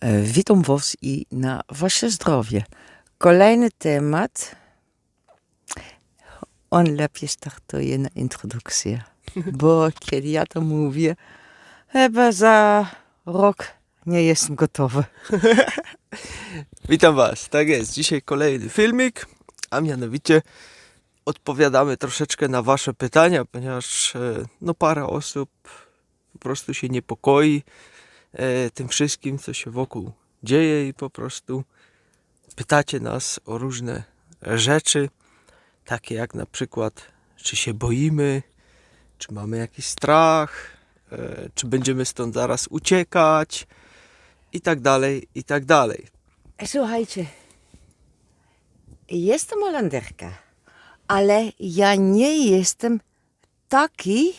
E, Witam Was i na Wasze zdrowie. Kolejny temat. On lepiej startuje na introdukcję. Bo kiedy ja to mówię, chyba za rok nie jestem gotowy. Witam Was, tak jest. Dzisiaj kolejny filmik, a mianowicie odpowiadamy troszeczkę na Wasze pytania, ponieważ e, no, parę osób po prostu się niepokoi tym wszystkim, co się wokół dzieje i po prostu pytacie nas o różne rzeczy, takie jak na przykład, czy się boimy, czy mamy jakiś strach, e, czy będziemy stąd zaraz uciekać i tak dalej, i tak dalej. Słuchajcie, jestem Holanderka, ale ja nie jestem taki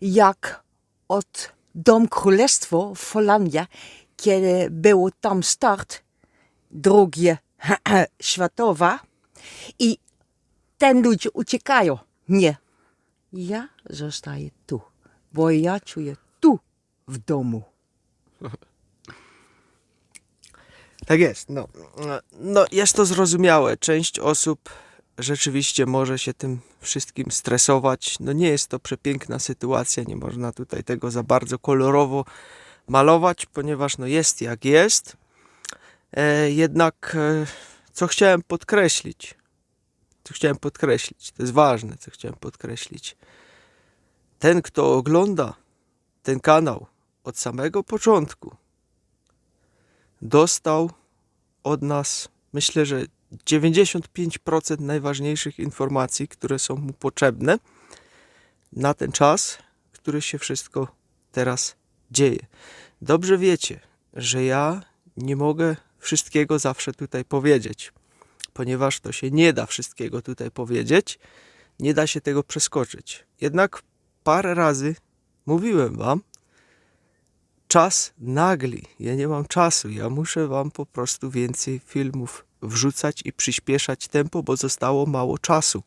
jak od Dom Królestwo w Holandii, kiedy był tam start II światowa i ten ludzie uciekają. Nie, ja zostaję tu, bo ja czuję tu w domu. Tak jest. No, no, jest to zrozumiałe. Część osób rzeczywiście może się tym wszystkim stresować. No, nie jest to przepiękna sytuacja, nie można tutaj tego za bardzo kolorowo malować, ponieważ no, jest jak jest. E, jednak, e, co chciałem podkreślić, co chciałem podkreślić, to jest ważne, co chciałem podkreślić. Ten, kto ogląda ten kanał od samego początku, dostał od nas, myślę, że 95% najważniejszych informacji, które są mu potrzebne na ten czas, który się wszystko teraz dzieje. Dobrze wiecie, że ja nie mogę wszystkiego zawsze tutaj powiedzieć, ponieważ to się nie da wszystkiego tutaj powiedzieć, nie da się tego przeskoczyć. Jednak parę razy mówiłem wam, czas nagli. Ja nie mam czasu. Ja muszę wam po prostu więcej filmów wrzucać i przyspieszać tempo, bo zostało mało czasu.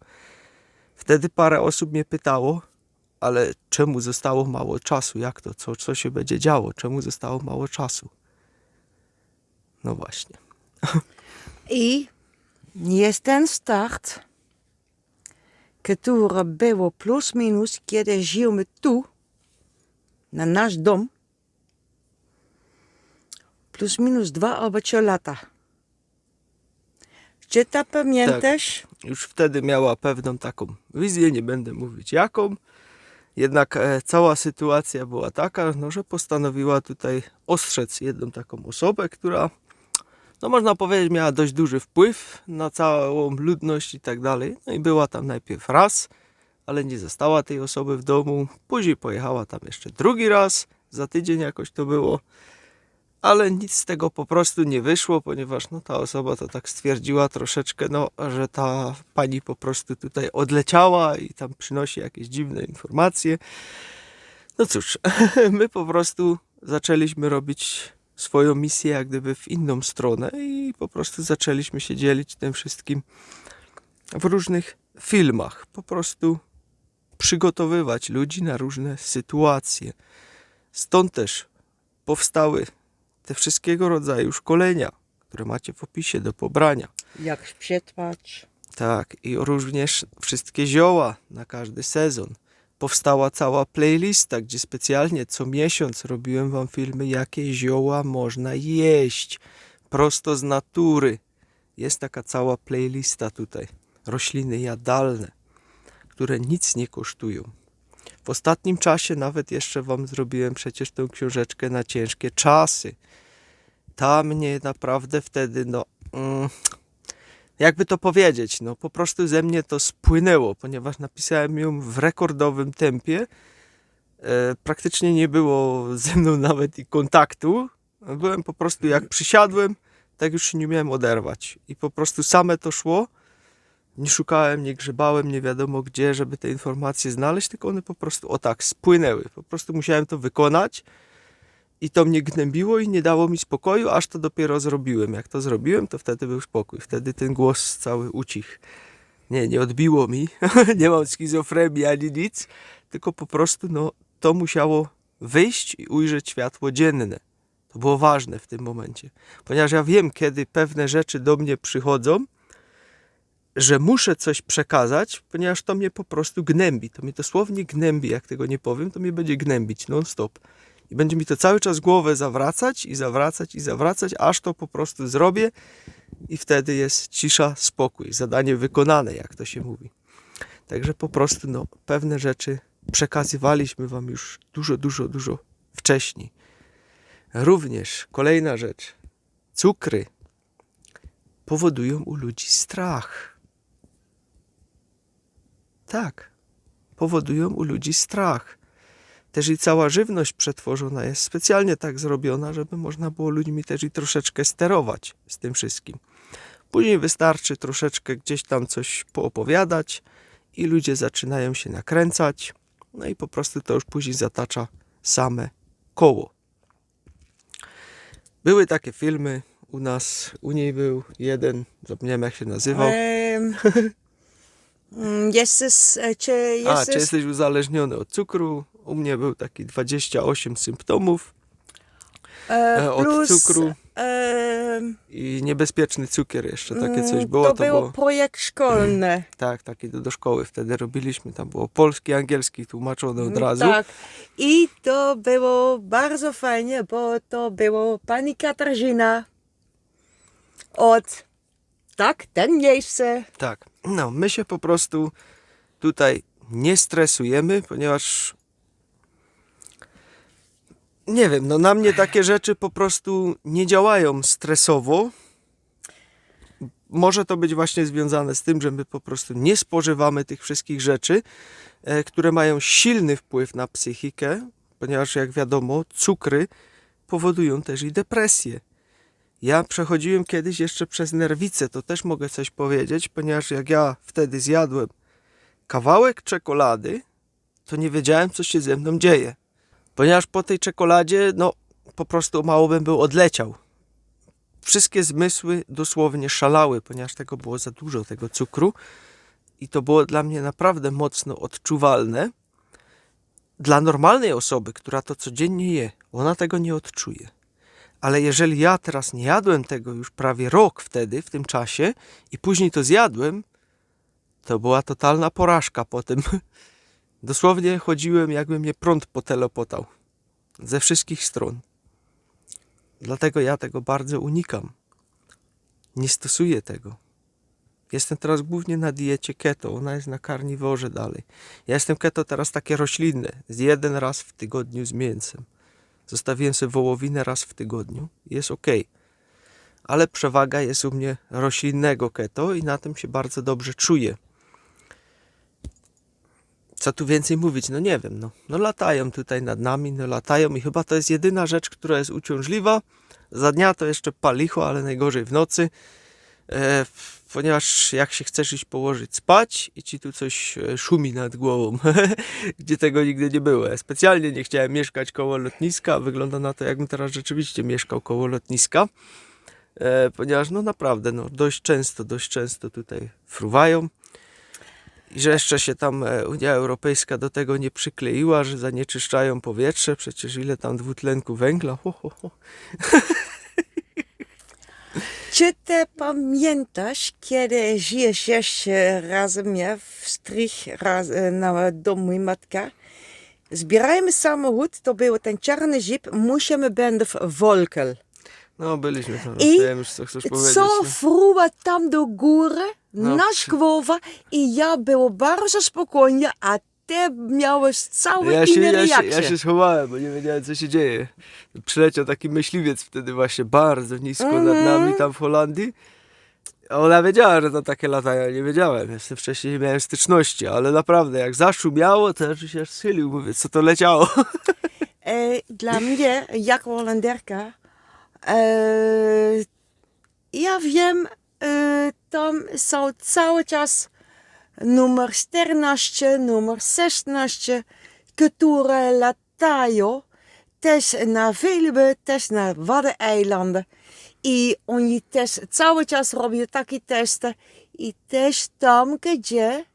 Wtedy parę osób mnie pytało, ale czemu zostało mało czasu? Jak to? Co, co się będzie działo? Czemu zostało mało czasu? No właśnie. I jest ten start, który było plus minus, kiedy żyjemy tu, na nasz dom, plus minus dwa albo trzy lata. Czy to pamiętasz? Już wtedy miała pewną taką wizję, nie będę mówić jaką. Jednak e, cała sytuacja była taka, no, że postanowiła tutaj ostrzec jedną taką osobę, która, no można powiedzieć, miała dość duży wpływ na całą ludność i tak dalej. No i była tam najpierw raz, ale nie została tej osoby w domu. Później pojechała tam jeszcze drugi raz, za tydzień jakoś to było. Ale nic z tego po prostu nie wyszło, ponieważ no, ta osoba to tak stwierdziła troszeczkę, no, że ta pani po prostu tutaj odleciała i tam przynosi jakieś dziwne informacje. No cóż, my po prostu zaczęliśmy robić swoją misję jak gdyby w inną stronę i po prostu zaczęliśmy się dzielić tym wszystkim w różnych filmach. Po prostu przygotowywać ludzi na różne sytuacje. Stąd też powstały te wszystkiego rodzaju szkolenia, które macie w opisie do pobrania. Jak przetrwać? Tak, i również wszystkie zioła na każdy sezon. Powstała cała playlista, gdzie specjalnie co miesiąc robiłem wam filmy, jakie zioła można jeść. Prosto z natury. Jest taka cała playlista tutaj. Rośliny jadalne, które nic nie kosztują. W ostatnim czasie nawet jeszcze wam zrobiłem przecież tę książeczkę na ciężkie czasy. Ta mnie naprawdę wtedy, no, mm, jakby to powiedzieć, no po prostu ze mnie to spłynęło, ponieważ napisałem ją w rekordowym tempie. E, praktycznie nie było ze mną nawet i kontaktu. Byłem po prostu, jak przysiadłem, tak już się nie miałem oderwać. I po prostu same to szło. Nie szukałem, nie grzebałem, nie wiadomo gdzie, żeby te informacje znaleźć, tylko one po prostu o tak spłynęły. Po prostu musiałem to wykonać i to mnie gnębiło i nie dało mi spokoju, aż to dopiero zrobiłem. Jak to zrobiłem, to wtedy był spokój. Wtedy ten głos cały ucichł. Nie, nie odbiło mi. nie mam schizofrenii ani nic, tylko po prostu no, to musiało wyjść i ujrzeć światło dzienne. To było ważne w tym momencie, ponieważ ja wiem, kiedy pewne rzeczy do mnie przychodzą, że muszę coś przekazać, ponieważ to mnie po prostu gnębi. To mnie dosłownie gnębi, jak tego nie powiem, to mnie będzie gnębić non-stop. I będzie mi to cały czas głowę zawracać i zawracać i zawracać, aż to po prostu zrobię i wtedy jest cisza, spokój, zadanie wykonane, jak to się mówi. Także po prostu no, pewne rzeczy przekazywaliśmy Wam już dużo, dużo, dużo wcześniej. Również kolejna rzecz. Cukry powodują u ludzi strach. Tak, powodują u ludzi strach. Też i cała żywność przetworzona jest specjalnie tak zrobiona, żeby można było ludźmi też i troszeczkę sterować z tym wszystkim. Później wystarczy troszeczkę gdzieś tam coś poopowiadać i ludzie zaczynają się nakręcać, no i po prostu to już później zatacza same koło. Były takie filmy u nas, u niej był jeden, zapomniałem jak się nazywał. Em, mm, Jesteś, czy A, jesteś... czy jesteś uzależniony od cukru? U mnie był taki 28 symptomów e, e, od plus, cukru. em, i niebezpieczny cukier jeszcze, takie coś mm, było. To był projekt szkolny. Tak, taki do, do szkoły wtedy robiliśmy, tam było polski, angielski tłumaczone od razu. Tak. I to było bardzo fajnie, bo to było pani Katarzyna od tak, ten miejsce. Tak. No, my się po prostu tutaj nie stresujemy, ponieważ nie wiem, no na mnie takie rzeczy po prostu nie działają stresowo. Może to być właśnie związane z tym, że my po prostu nie spożywamy tych wszystkich rzeczy, e, które mają silny wpływ na psychikę, ponieważ jak wiadomo, cukry powodują też i depresję. Ja przechodziłem kiedyś jeszcze przez nerwicę, to też mogę coś powiedzieć, ponieważ jak ja wtedy zjadłem kawałek czekolady, to nie wiedziałem, co się ze mną dzieje. Ponieważ po tej czekoladzie, no po prostu mało bym był odleciał. Wszystkie zmysły dosłownie szalały, ponieważ tego było za dużo, tego cukru. I to było dla mnie naprawdę mocno odczuwalne. Dla normalnej osoby, która to codziennie je, ona tego nie odczuje. Ale jeżeli ja teraz nie jadłem tego już prawie rok wtedy, w tym czasie, i później to zjadłem, to była totalna porażka potem. Dosłownie chodziłem, jakby mnie prąd potelopotał. Ze wszystkich stron. Dlatego ja tego bardzo unikam. Nie stosuję tego. Jestem teraz głównie na diecie keto, ona jest na karniworze dalej. Ja jestem keto teraz takie roślinne, z jeden raz w tygodniu z mięsem. Zostawiłem sobie wołowinę raz w tygodniu jest ok. Ale przewaga jest u mnie roślinnego keto i na tym się bardzo dobrze czuję. Co tu więcej mówić? No nie wiem, no, no latają tutaj nad nami, no latają i chyba to jest jedyna rzecz, która jest uciążliwa. Za dnia to jeszcze palicho, ale najgorzej w nocy. E, ponieważ jak się chcesz iść położyć spać i ci tu coś e, szumi nad głową, gdzie tego nigdy nie było. Ja specjalnie nie chciałem mieszkać koło lotniska, wygląda na to, jakbym teraz rzeczywiście mieszkał koło lotniska, e, ponieważ no naprawdę, no dość często, dość często tutaj fruwają. I że jeszcze się tam e, Unia Europejska do tego nie przykleiła, że zanieczyszczają powietrze, przecież ile tam dwutlenku węgla. Ho, ho, ho. Czy ty pamiętasz, kiedy żyjesz jeszcze razem ja, w strych raz, e, na dom mojej matka? Zbierajmy samochód, to był ten czarny jeep, musimy będę w Wolkel. No, byliśmy tam, I wiem już co chcesz powiedzieć. Co no. fruwa tam do góry, No, na przy- szkłowa i ja było bardzo spokojnie, a ty miałeś całe Ja się, inne ja, się, reakcje. ja się schowałem, bo nie wiedziałem, co się dzieje. Przyleciał taki myśliwiec wtedy właśnie bardzo nisko nad Mhm. nami tam w Holandii. A ona wiedziała, że to takie latają, ja nie wiedziałem. Jeszcze wcześniej nie miałem styczności, ale naprawdę jak zaszumiało, to aż się aż schylił, mówię, co to leciało. E, dla mnie, jako Holanderka, e, ja wiem, e, tam są cały czas numer 14, numer 16, które latają też na Veluwe, też na Waddeneilanden. I oni też cały czas robią takie testy. I też tam, gdzie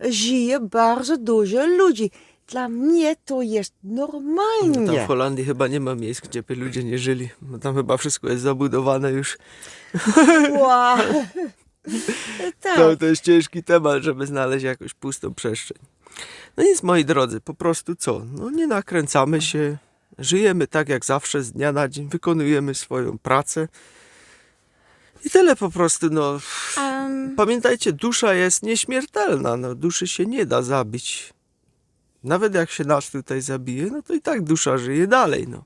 żyje bardzo dużo ludzi. Dla mnie to jest No tam normalnie. w Holandii chyba nie ma miejsc, gdzie by ludzie nie żyli. No tam chyba wszystko jest zabudowane już. Wow. tak. To, to jest ciężki temat, żeby znaleźć jakąś pustą przestrzeń. No nic, moi drodzy, po prostu co? No nie nakręcamy się, żyjemy tak jak zawsze, z dnia na dzień, wykonujemy swoją pracę. I tyle po prostu, no. Em, Pamiętajcie, dusza jest nieśmiertelna, no duszy się nie da zabić. Nawet jak się nas tutaj zabije, no to i tak dusza żyje dalej, no.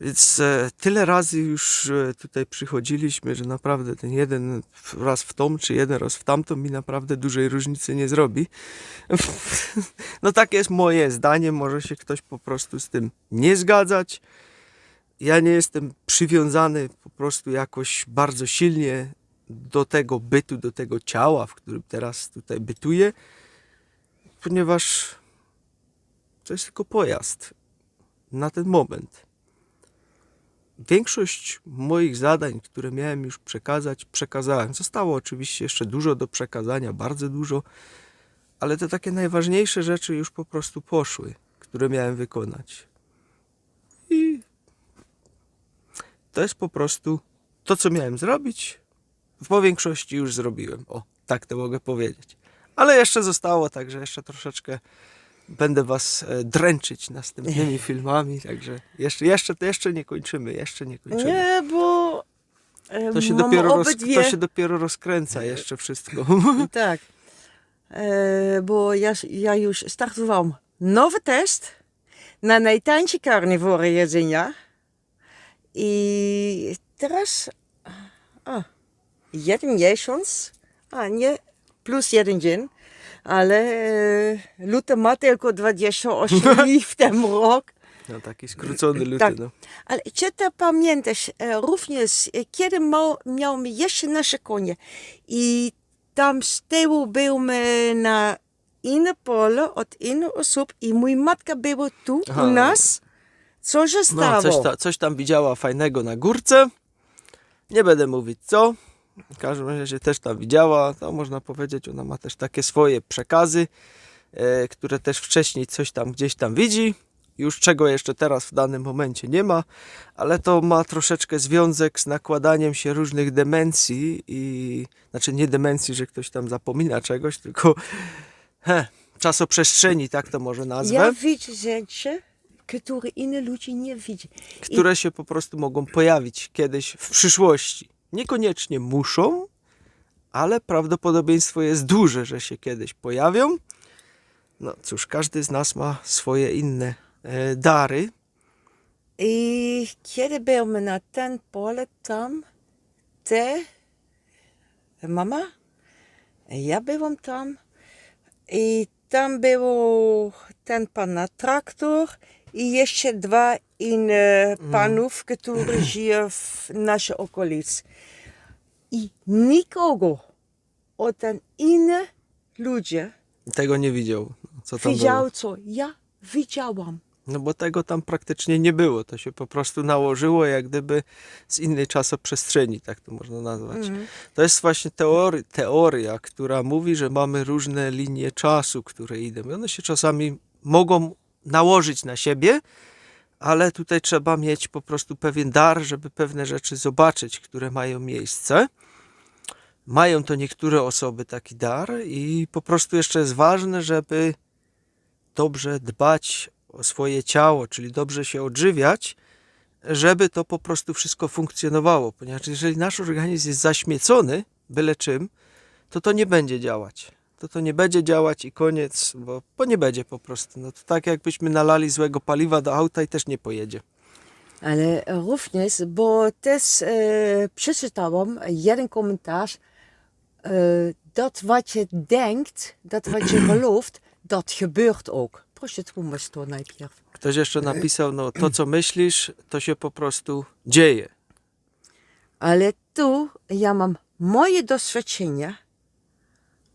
Więc e, tyle razy już e, tutaj przychodziliśmy, że naprawdę ten jeden raz w tą, czy jeden raz w tamtą mi naprawdę dużej różnicy nie zrobi. No takie jest moje zdanie, może się ktoś po prostu z tym nie zgadzać. Ja nie jestem przywiązany po prostu jakoś bardzo silnie do tego bytu, do tego ciała, w którym teraz tutaj bytuję, ponieważ to jest tylko pojazd na ten moment. Większość moich zadań, które miałem już przekazać, przekazałem. Zostało oczywiście jeszcze dużo do przekazania, bardzo dużo, ale te takie najważniejsze rzeczy już po prostu poszły, które miałem wykonać. I to jest po prostu to, co miałem zrobić, po większości już zrobiłem. O, tak to mogę powiedzieć. Ale jeszcze zostało, także jeszcze troszeczkę będę was e, dręczyć następnymi filmami, także jeszcze, jeszcze, to jeszcze nie kończymy, jeszcze nie kończymy. nie, bo e, To się, dopiero roz, obydwie... to się dopiero rozkręca jeszcze wszystko. Tak. E, bo ja, ja już startowałam nowy test na najtańsze karniwory jedzenia. I teraz a, jeden miesiąc, a nie plus jeden dzień, ale e, luty ma tylko 28 dni w tym rok. No taki skrócony luty, Tak. no. Ale czy ty pamiętasz e, również, e, kiedy ma, miałem jeszcze nasze konie i tam z tyłu byliśmy na inne pole od innych osób i mój matka była tu Aha. u nas. Co się No, stało? coś, ta, coś tam widziała fajnego na górce. Nie będę mówić co. W każdym razie też tam widziała. To można powiedzieć, ona ma też takie swoje przekazy, e, które też wcześniej coś tam gdzieś tam widzi. Już czego jeszcze teraz w danym momencie nie ma, ale to ma troszeczkę związek z nakładaniem się różnych demencji i znaczy nie demencji, że ktoś tam zapomina czegoś, tylko he, czasoprzestrzeni, tak to może nazwę. Ja widzę rzeczy, które inne ludzie nie widzą. które się po prostu mogą pojawić kiedyś w przyszłości. Niekoniecznie muszą, ale prawdopodobieństwo jest duże, że się kiedyś pojawią. No cóż, każdy z nas ma swoje inne e, dary. I kiedy byliśmy na ten pole tam, ty, mama, ja byłam tam i tam był ten pan na traktor i jeszcze dwa inne panów, którzy żyją w naszej okolicy. I nikogo od ten inne ludzie Tego nie widział. Co tam było. widział, co ja widziałam. No bo tego tam praktycznie nie było. To się po prostu nałożyło jak gdyby z innej czasoprzestrzeni, tak to można nazwać. To jest właśnie teoria, teoria, która mówi, że mamy różne linie czasu, które idą. I one się czasami mogą nałożyć na siebie, ale tutaj trzeba mieć po prostu pewien dar, żeby pewne rzeczy zobaczyć, które mają miejsce. Mają to niektóre osoby taki dar i po prostu jeszcze jest ważne, żeby dobrze dbać o swoje ciało, czyli dobrze się odżywiać, żeby to po prostu wszystko funkcjonowało. Ponieważ jeżeli nasz organizm jest zaśmiecony byle czym, to to nie będzie działać. To to nie będzie działać i koniec, bo, bo nie będzie po prostu. No to tak jakbyśmy nalali złego paliwa do auta i też nie pojedzie. Ale również, bo też e, przeczytałam jeden komentarz, e, dat wat je denkt, dat wat je gelooft, dat gebeurt ook. Proszę tłumacz to najpierw. Ktoś jeszcze napisał, no to co myślisz, to się po prostu dzieje. Ale tu ja mam moje doświadczenia.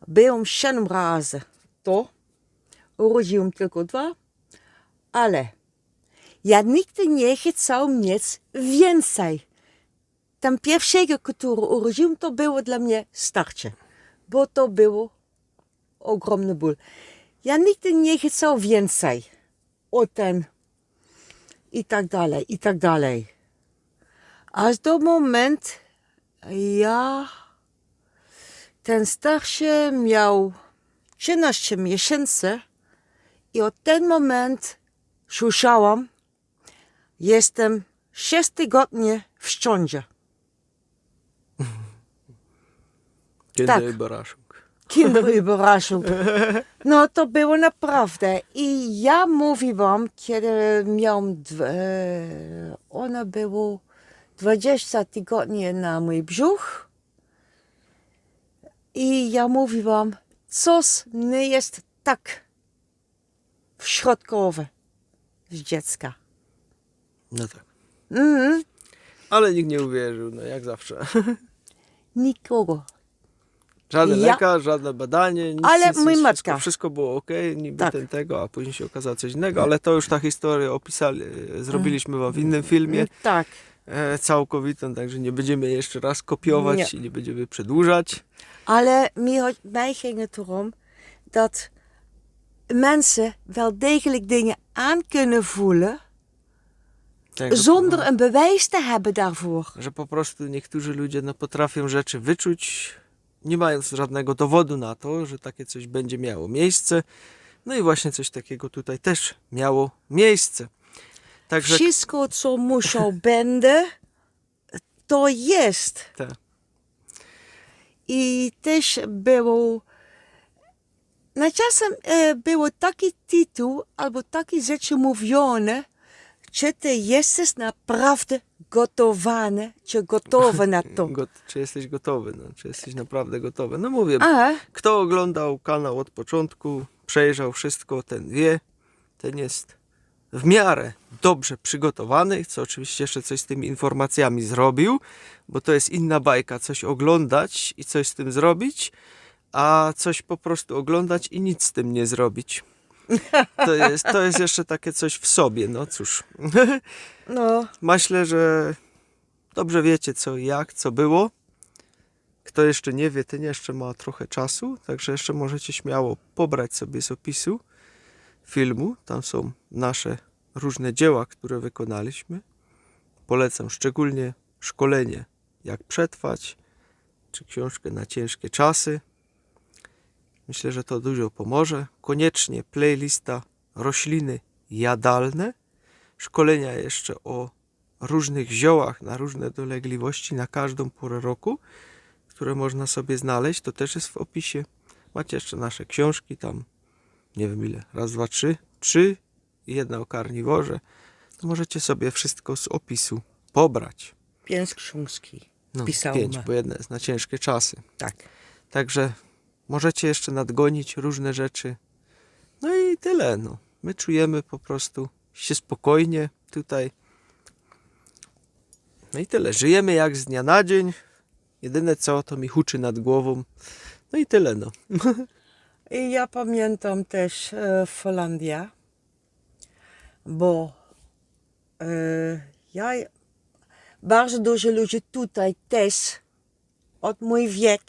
Byłam siedem razy to, urodziłam tylko dwa, ale ja nigdy nie chciał mieć więcej. Tam pierwszego, który urodziłam, to było dla mnie starcie, bo to było ogromny ból. ja nigdy nie chciał więcej. O ten. I tak dalej, i tak dalej. Aż do momentu, ja ten starszy miał 13 miesięcy i od ten moment słyszałam, jestem 6 tygodnie w ciąży. Kiedy Tak. baraszuk. Kinderüberraschung. No to było naprawdę. I ja mówiłam, kiedy miałam, dw- e, ona było 20 tygodni na mój brzuch. I ja mówiłam, coś nie jest tak w środkowe z dziecka. No tak. Mhm. Ale nikt nie uwierzył, no jak zawsze. Nikogo. Żaden Ja- lekarz, żadne badanie, nic, Ale nic, mój. Wszystko, wszystko było ok, niby Tak. ten tego, a później się okazało coś innego, ale to już ta historia opisali, e, zrobiliśmy wam w innym filmie, Tak. E, całkowitą, także nie będziemy jeszcze raz kopiować Nie. i nie będziemy przedłużać. Ale mij, mij ging het erom dat mensen wel degelijk dingen aan kunnen voelen Także, zonder een bewijs te hebben daarvoor. Że po prostu niektórzy ludzie no, potrafią rzeczy wyczuć, nie mając żadnego dowodu na to, że takie coś będzie miało miejsce. No i właśnie coś takiego tutaj też miało miejsce. Także Wszystko, co musiał będę, to jest. Tak. I też było. Na czasem e, było taki tytuł albo takie rzeczy mówione, czy ty jesteś naprawdę gotowany, czy gotowy na to. Got, czy jesteś gotowy? No, czy jesteś naprawdę gotowy? No mówię, A, kto oglądał kanał od początku, przejrzał wszystko, ten wie, ten jest w miarę dobrze przygotowany, co oczywiście jeszcze coś z tymi informacjami zrobił, bo to jest inna bajka, coś oglądać i coś z tym zrobić, a coś po prostu oglądać i nic z tym nie zrobić. To jest, to jest jeszcze takie coś w sobie, no cóż. no, Myślę, że dobrze wiecie co i jak, co było. Kto jeszcze nie wie, ten jeszcze ma trochę czasu, także jeszcze możecie śmiało pobrać sobie z opisu filmu. Tam są nasze różne dzieła, które wykonaliśmy. Polecam szczególnie szkolenie Jak przetrwać, czy książkę na ciężkie czasy. Myślę, że to dużo pomoże. Koniecznie playlista rośliny jadalne szkolenia jeszcze o różnych ziołach na różne dolegliwości na każdą porę roku, które można sobie znaleźć. To też jest w opisie. Macie jeszcze nasze książki tam, nie wiem ile, raz, dwa, trzy, trzy i jedna o karniworze. To możecie sobie wszystko z opisu pobrać. pięć książki No, pięć, bo jedna jest na ciężkie czasy. Tak. Także możecie jeszcze nadgonić różne rzeczy. No i tyle. No. My czujemy po prostu się spokojnie tutaj. No i tyle. Żyjemy jak z dnia na dzień. Jedyne co, to mi huczy nad głową. No i tyle, no. I ja pamiętam też e, Holandia, bo e, ja bardzo dużo ludzi tutaj też od mój wiek,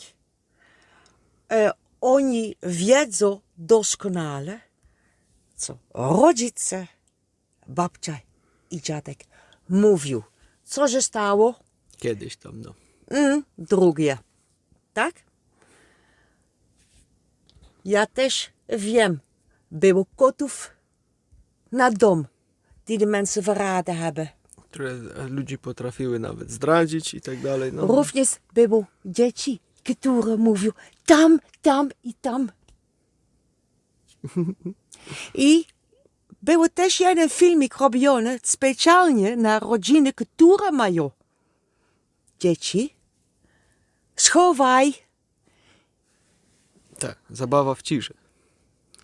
e, oni wiedzą doskonale, co rodzice, babcia i dziadek mówił, co się stało, Kiedyś tam, no. Mm, drugie. Tak? Ja też wiem, było kotów na dom, die de mensen verraden hebben. Które e, ludzi potrafiły nawet zdradzić i tak dalej. No. Również było dzieci, które mówią tam, tam i tam. I było też jeden filmik robiony specjalnie na rodziny, które mają dzieci. Schowaj. Tak, zabawa w ciszy.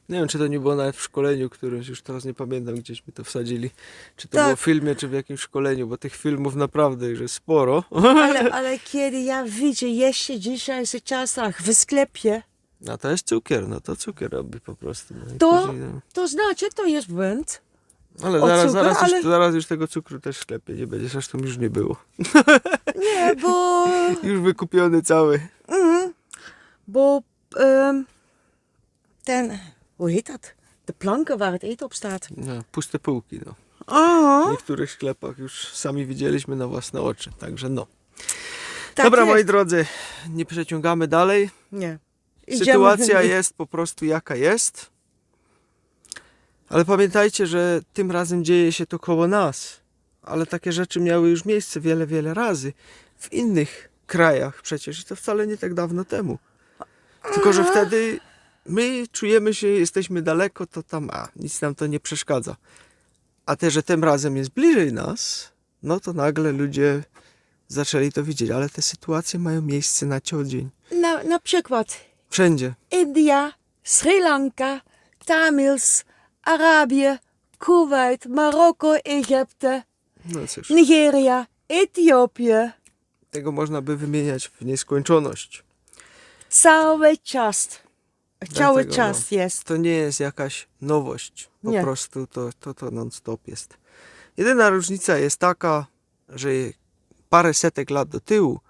Nie wiem, czy to nie było nawet w szkoleniu którymś, już teraz nie pamiętam, gdzieś mi to wsadzili. Czy to Tak. było w filmie, czy w jakimś szkoleniu, bo tych filmów naprawdę jest sporo. Ale, ale kiedy ja widzę jeszcze dzisiaj w czasach w sklepie, A to jest cukier, no to cukier robi po prostu. No to, później, no. to znaczy to jest błęd. Ale zaraz, cukier, zaraz, ale- Już, zaraz już tego cukru też w sklepie nie będzie, zresztą już nie było. Nie, bo, Już wykupiony cały. mm, bo ten hoe heet dat? De planken waar het eten op staat. No, puste półki, no. W Aha. niektórych sklepach już sami widzieliśmy na własne oczy, także no. Tak Dobra, jest. moi drodzy, nie przeciągamy dalej. Nie. Idziemy- Sytuacja jest po prostu jaka jest. Ale pamiętajcie, że tym razem dzieje się to koło nas. Ale takie rzeczy miały już miejsce wiele, wiele razy w innych krajach przecież i to wcale nie tak dawno temu. Tylko, że wtedy my czujemy się, jesteśmy daleko, to tam, a nic nam to nie przeszkadza. A te, że tym razem jest bliżej nas, no to nagle ludzie zaczęli to widzieć. Ale te sytuacje mają miejsce na co dzień. Na, na przykład Wszędzie. India, Sri Lanka, Tamils, Arabië, Kuwait, Marokko, Egypte, No cóż. Nigeria, Ethiopië. Tego można by wymieniać w nieskończoność. Cały czas. Cały Dlatego, czas jest. To nie jest jakaś nowość. Po Nie. prostu to, to, to non-stop jest. Jedyna różnica jest taka, że parę setek lat do tyłu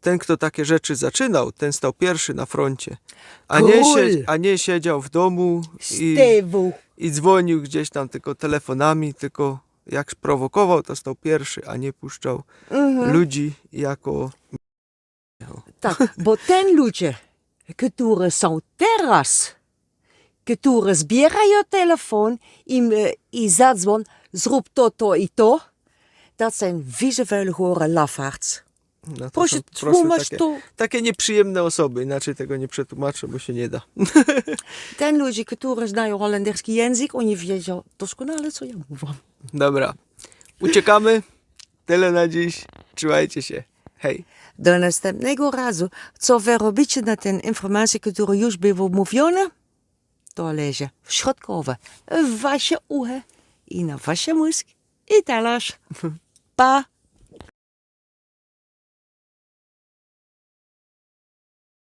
ten, kto takie rzeczy zaczynał, ten stał pierwszy na froncie. A nie, sie, a nie siedział w domu i, i dzwonił gdzieś tam tylko telefonami, tylko jak prowokował, to stał pierwszy, a nie puszczał Mhm. ludzi jako Tak, bo ten ludzie, którzy są teraz, którzy zbierają telefon i, e, i zadzwon, zrób to, to i to, dat zijn vieze, vuile, gore lafaards. no, to Proszę, są tłumacz takie, to. takie nieprzyjemne osoby, inaczej tego nie przetłumaczę, bo się nie da. Ten ludzie, którzy znają holenderski język, oni wiedzą doskonale, co ja mówię. Dobra, uciekamy. Tyle na dziś. Trzymajcie się. Hej. Następnego razu, co wy robicie na ten informację, którą już było mówione, to leży w środkowe w wasze ucha i na wasze mózg i talerz. Pa!